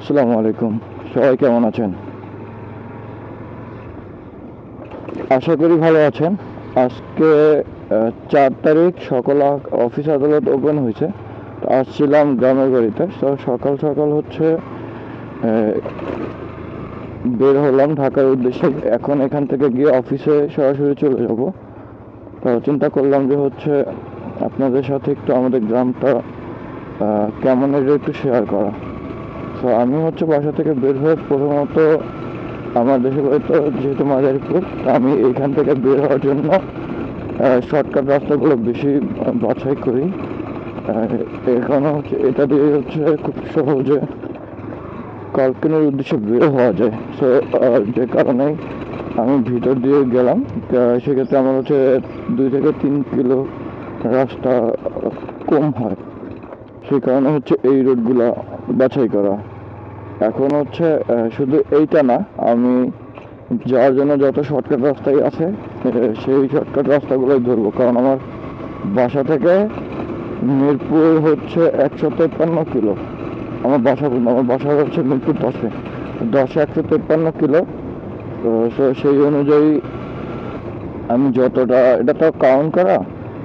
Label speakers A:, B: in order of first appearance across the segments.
A: আসসালামু আলাইকুম। সবাই কেমন আছেন? আশা করি ভালো আছেন। আজকে চার তারিখ, সকাল অফিস আদালত ওপেন হয়েছে। তো আসছিলাম গ্রামের বাড়িতে। তো সকাল সকাল হচ্ছে বের হলাম ঢাকার উদ্দেশ্যে। এখন এখান থেকে গিয়ে অফিসে সরাসরি চলে যাব। তো চিন্তা করলাম যে হচ্ছে, আপনাদের সাথে একটু আমাদের গ্রামটা কেমন এটা একটু শেয়ার করা। তো আমি হচ্ছে বাসা থেকে বের হয়ে প্রথমত আমার বাড়ি তো যেহেতু মাদারীপুর আমি এখান থেকে বের হওয়ার জন্য শর্টকাট রাস্তাগুলো বেশি বাছাই করি। এখানে হচ্ছে এটা দিয়ে হচ্ছে খুব সহজে কালকিনের উদ্দেশ্যে বের হওয়া যায়। সো যে কারণে আমি ভিতর দিয়ে গেলাম। সেক্ষেত্রে আমার হচ্ছে দুই থেকে তিন কিলো রাস্তা কম হয়। সেই কারণে হচ্ছে এই রোডগুলা বাছাই করা। এখন হচ্ছে শুধু এইটা না, আমি যাওয়ার জন্য যত শর্টকাট রাস্তাই আছে সেই শর্টকাট রাস্তাগুলোই ধরবো। কারণ আমার বাসা থেকে মিরপুর হচ্ছে একশো তেপ্পান্ন কিলো। আমার বাসা আমার বাসা হচ্ছে মিরপুর দশে। দশে একশো তেপ্পান্ন কিলো। তো সেই অনুযায়ী আমি যতটা, এটা তো কাউন্ট করা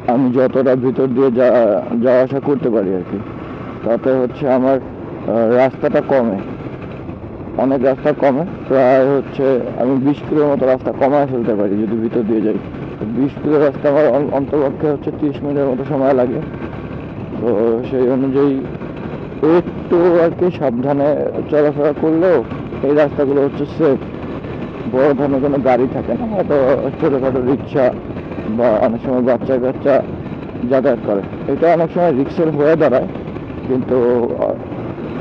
A: আমি যতটা ভিতর দিয়ে যাওয়া আসা করতে পারি আর কি। তাতে হচ্ছে আমার রাস্তাটা কমে। অনেক রাস্তা কমে। প্রায় হচ্ছে আমি বিশ কিলোর মতো রাস্তা কমায় ফেলতে পারি যদি ভিতর দিয়ে যাই। বিশ কিলো রাস্তা আমার অন- অন্তপক্ষে হচ্ছে তিরিশ মিনিটের মতো সময় লাগে। তো সেই অনুযায়ী একটু আর কি সাবধানে চলাফেরা করলেও এই রাস্তাগুলো হচ্ছে সেফ বড় ধরনের কোনো গাড়ি থাকে না হয়তো ছোটোখাটো রিক্সা। বা অনেক সময় বাচ্চা কাচ্চা যাতায়াত করে। এটা অনেক সময় রিক্সের হয়ে দাঁড়ায়, কিন্তু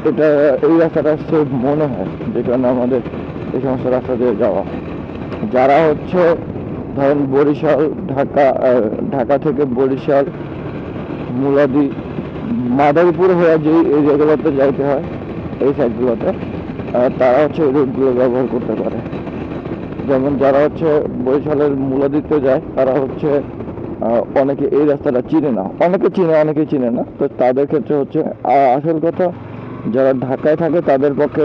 A: এটা, এই রাস্তাটা সেফ মনে হয়, যে কারণে আমাদের এই সমস্ত রাস্তা দিয়ে যাওয়া যারা হচ্ছে, ধরেন বরিশাল, ঢাকা ঢাকা থেকে বরিশাল, মুলাদি, মাদারীপুর হয়ে যে এরিয়াগুলোতে যাইতে হয়, এই সাইডগুলোতে তারা হচ্ছে রুটগুলো ব্যবহার করতে পারে। যেমন যারা হচ্ছে বরিশালের মূলাদিতে যায়, তারা হচ্ছে অনেকে এই রাস্তাটা চিনে না। অনেকে চিনে অনেকে চিনে না। তো তাদের ক্ষেত্রে হচ্ছে আসল কথা, যারা ঢাকায় থাকে, তাদের পক্ষে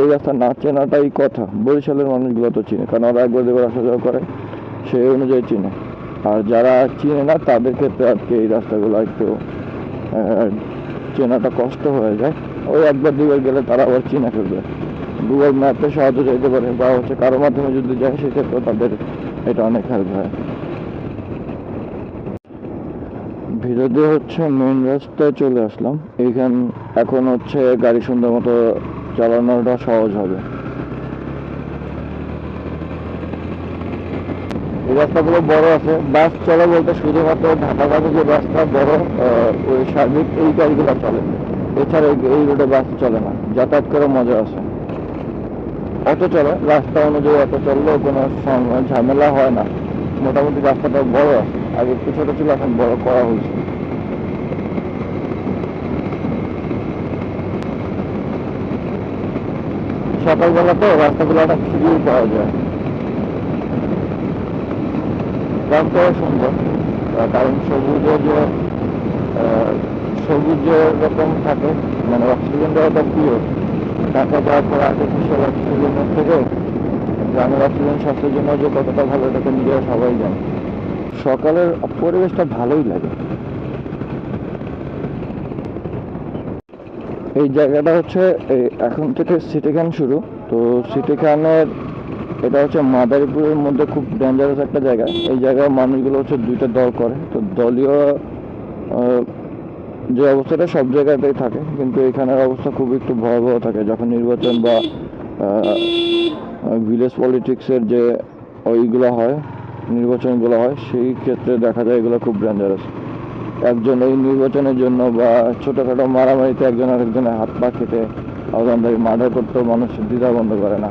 A: এই রাস্তা না চেনাটাই কথা। বরিশালের মানুষগুলো তো চিনে, কারণ ওরা একবার দুবার আসা যাওয়া করে সেই অনুযায়ী চিনে। আর যারা চিনে না, তাদের ক্ষেত্রে আর কি এই রাস্তাগুলো একটু চেনাটা কষ্ট হয়ে যায়। ওই একবার দুবার গেলে তারা আবার চিনে ফেলবে। গুগল ম্যাপে সাহায্য চাইতে পারে বা হচ্ছে কারোর মাধ্যমে যদি যায় সেক্ষেত্রে তাদের এটা অনেক হেল্প হয়। ভিতর দিয়ে হচ্ছে মেন রাস্তায় চলে আসলাম। এইখান এখন হচ্ছে গাড়ি সুন্দর মতো চালানোটা সহজ হবে। এই রাস্তাগুলো বড় আছে। বাস চলে বলতে শুধুমাত্র ঢাকা বাসে যে রাস্তা বড় ওই সার্বিক এই গাড়িগুলো চলে। এছাড়া এই রোডে বাস চলে না। যাতায়াত করে মজা আছে। অটো চলে, রাস্তা অনুযায়ী অটো চললেও কোনো ঝামেলা হয় না। মোটামুটি রাস্তাটা বড়, আগে একটু ছোট ছিল, এখন বড় করা হয়েছে। সকালবেলা তো রাস্তাগুলো ফ্রি পাওয়া যায়। গ্রামটাও সুন্দর কারণ সবুজে যে সবুজ যে রকম থাকে মানে অক্সিজেনটা একটা প্রিয়। ঢাকা যাওয়ার পর আর্টিফিশিয়াল অক্সিজেনের থেকে গ্রামের অক্সিজেন স্বাস্থ্যের জন্য যে কতটা ভালো এটাকে নিজেরা সবাই জানে। সকালের পরিবেশটা ভালোই লাগে। এই জায়গাটা হচ্ছে এখন থেকে সিটি খান শুরু। তো সিটি খানের এটা হচ্ছে মাদারীপুরের মধ্যে খুব ডেঞ্জারাস একটা জায়গা। এই জায়গায় মানুষগুলো হচ্ছে দুইটা দল করে। তো দলীয় যে অবস্থাটা সব জায়গাতেই থাকে, কিন্তু এখানের অবস্থা খুব একটু ভয়াবহ থাকে। যখন নির্বাচন বা ভিলেজ পলিটিক্সের যে ওইগুলো হয়, নির্বাচনগুলো হয়, সেই ক্ষেত্রে দেখা যায় এগুলো খুব ডেঞ্জারাস একজন এই নির্বাচনের জন্য বা ছোটোখাটো মারামারিতে একজন আরেকজনের হাত পা কেটে অজান্তাকে মার্ডার করতেও মানুষ দ্বিধা বন্ধ করে না।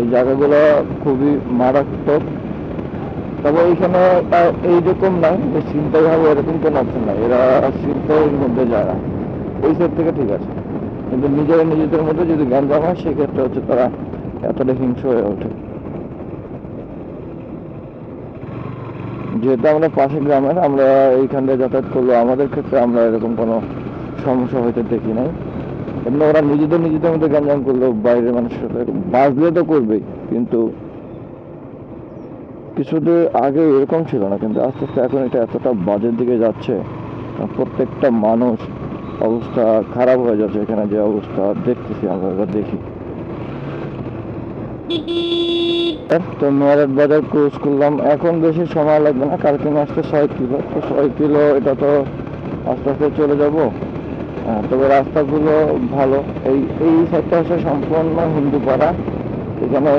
A: এই জায়গাগুলো খুবই মারাত্মক তবে এইখানে এইরকম নাই যে চিন্তাই হবে এরকম কোনো অপশন নাই। এরা চিন্তার মধ্যে না ওই সাইড থেকে ঠিক আছে। কিন্তু নিজেরা নিজেদের মধ্যে যদি গ্যাঞ্জাম হয়, সেক্ষেত্রে হচ্ছে তারা এতটা হিংস্র হয়ে ওঠে। যেহেতু আমরা পাশে গ্রামের, আমরা এইখান দিয়ে যাতায়াত করল আমাদের ক্ষেত্রে আমরা এরকম কোনো সমস্যা হইতে দেখি নাই। এমনি ওরা নিজেদের নিজেদের মধ্যে গ্যাঞ্জাম করল বাইরের মানুষের সাথে বাজলে তো করবেই, কিন্তু কিছুদিন আগে এরকম ছিল না, কিন্তু আস্তে আস্তে এখন এটা এতটা বাজের দিকে যাচ্ছে প্রত্যেকটা মানুষ অবস্থা খারাপ হয়ে যাচ্ছে এখানে যে অবস্থা দেখতেছি আমরা, এবার দেখি। তো মেয়ারাট বাজার ক্রুজ করলাম। এখন বেশি সময় লাগবে না, কালকে আসতে ছয় কিলো, তো ছয় কিলো এটা তো আস্তে আস্তে চলে যাব। তবে রাস্তাগুলো ভালো। এই এই সাইডটা হচ্ছে সম্পূর্ণ হিন্দু পাড়া এখানে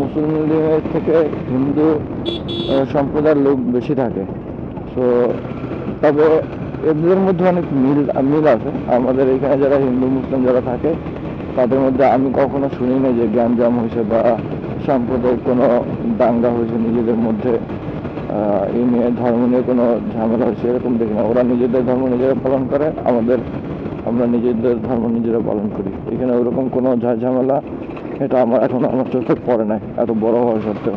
A: মুসলিমের থেকে হিন্দু সম্প্রদায়ের লোক বেশি থাকে। তো তবে এদের মধ্যে অনেক মিল মিল আছে। আমাদের এখানে যারা হিন্দু, মুসলিম যারা থাকে, তাদের মধ্যে আমি কখনো শুনি না যে গ্যাঞ্জাম হয়েছে বা সাম্প্রদায়িক কোনো দাঙ্গা হয়েছে নিজেদের মধ্যে। এই নিয়ে ধর্ম নিয়ে কোনো ঝামেলা হয়েছে এরকম দেখি না। ওরা নিজেদের ধর্ম নিজেরা পালন করে, আমাদের, আমরা নিজেদের ধর্ম নিজেরা পালন করি। এখানে ওরকম কোনো ঝামেলা এটা আমার এখন আমার চোখে পড়ে নাই, এত বড় হওয়া সত্ত্বেও।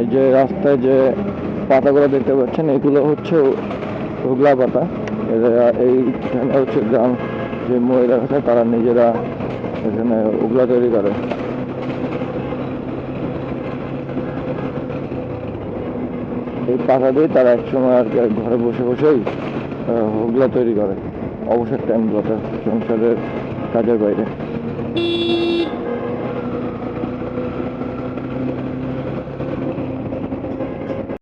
A: এই যে রাস্তায় যে পাতাগুলো দেখতে পাচ্ছেন, এগুলো হচ্ছে হুগলা পাতা। এইখানে হচ্ছে গ্রাম, যে মহিলা আছে তারা নিজেরা এখানে উগলা তৈরি করে। এই পাতা দিয়ে তারা একসময় আর ঘরে বসে বসেই হুগলা তৈরি করে। অবসর টাইমগুলোতে সংসারের কাজের বাইরে।